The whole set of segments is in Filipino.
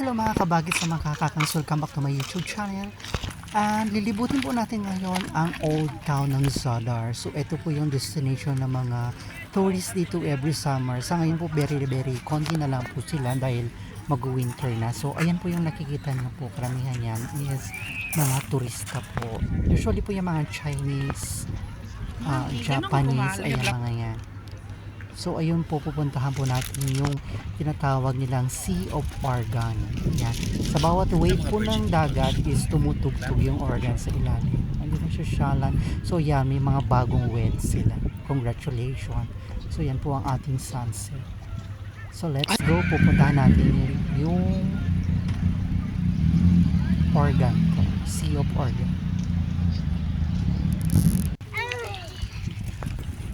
Hello mga kabagit sa mga kakakans. Welcome back to my YouTube channel. And lilibutin po natin ngayon ang Old Town ng Zadar. So ito po yung destination ng mga tourists dito every summer. Sa ngayon po very very konti na lang po sila dahil mag-winter na. So ayan po yung nakikita niyo po karamihan yan is mga turista po. Usually po yung mga Chinese, ah, Japanese, ayan mga yan. So ayun po pupuntahan po natin yung tinatawag nilang Sea of Organ. Yan. Sa bawat wave po ng dagat is tumutugtog yung organ sa ilalim. Hindi na sosyalan. So yan, may mga bagong weds sila. Congratulations. So yan po ang ating sunset. So let's go. Pupuntahan natin yung, yung organ. Sea of Organ.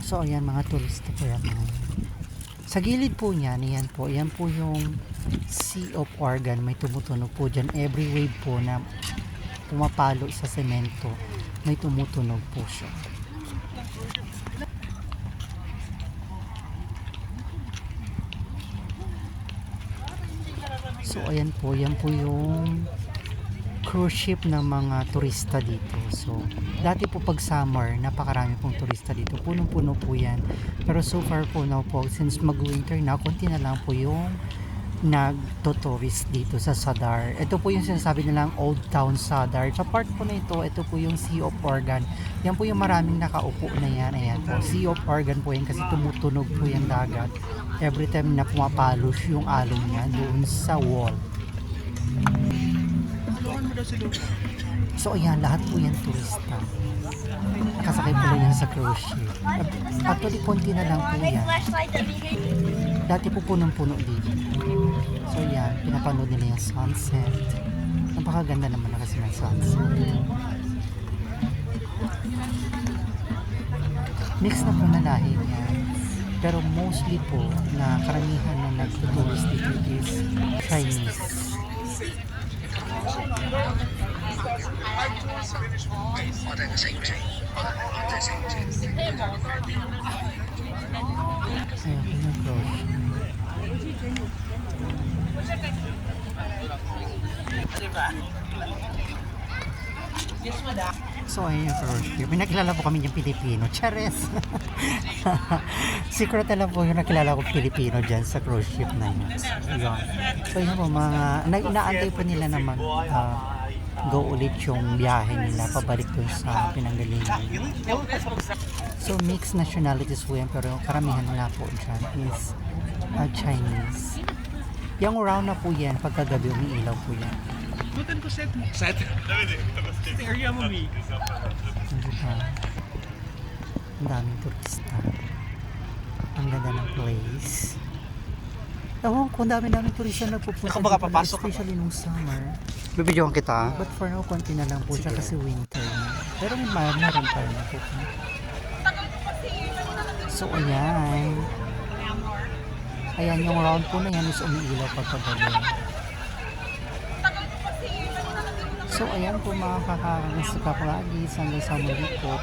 So ayan mga turista po yan. mga. Sa gilid po niyan, yan po, yan po yung Sea of Organ. May tumutunog po dyan. Every wave po na pumapalo sa semento, may tumutunog po siya. So ayan po, yan po yung cruise ship ng mga turista dito. So, dati po pag summer, napakarami pong turista dito. Punong-puno po yan. Pero so far po now po, since mag-winter na, konti na lang po yung nagto-tourist dito sa Sadar. Ito po yung sinasabi nilang Old Town Sadar. Sa part po na ito, ito po yung Sea of Organ. Yan po yung maraming nakaupo na yan. Ayan po. Sea of Organ po yan kasi tumutunog po yung dagat. Every time na pumapalos yung alon niya doon sa wall. So ayan, lahat po yan turista. Nakasakay po yan sa cruise ship. Actually, konti na lang po yan. Dati po punong-puno dito. So yan, pinapanood nila yung sunset. Napakaganda naman na kasi ng sunset. Mix na po na lahi yan. Pero mostly po na karamihan na nagtuturist dito is Chinese. Yung cruise. So ayun yung cruise ship. May nakilala po kami yung Pilipino. Chares! Secret na lang po yung nakilala ko Pilipino dyan sa cruise ship na yun. Yun. So yun po mga, na, inaantay po nila naman ah, go ulit yung biyahe nila pabalik dun sa pinanggalingan. So mixed nationalities po yan pero karamihan na po dyan is ah, Chinese. Yung round na po yan, pagkagabi umiilaw po yan. Butan ko set mo. Set? Sa area mo, Mi. Hindi ba? Ang daming turista. Ang ganda ng place. Ewan ko, ang dami-daming turista na pupunta Ako baka papasok ka. Especially nung summer. Bibidyoan kita? But for now, konti na lang po siya kasi winter na. Pero may ma- meron pa rin pupunta. So, ayan. Ayan, yung round po na yan is umiilaw pagkagabi. So, ayan po mga kakakagis sa kapalagi. Hanggang sa muli po.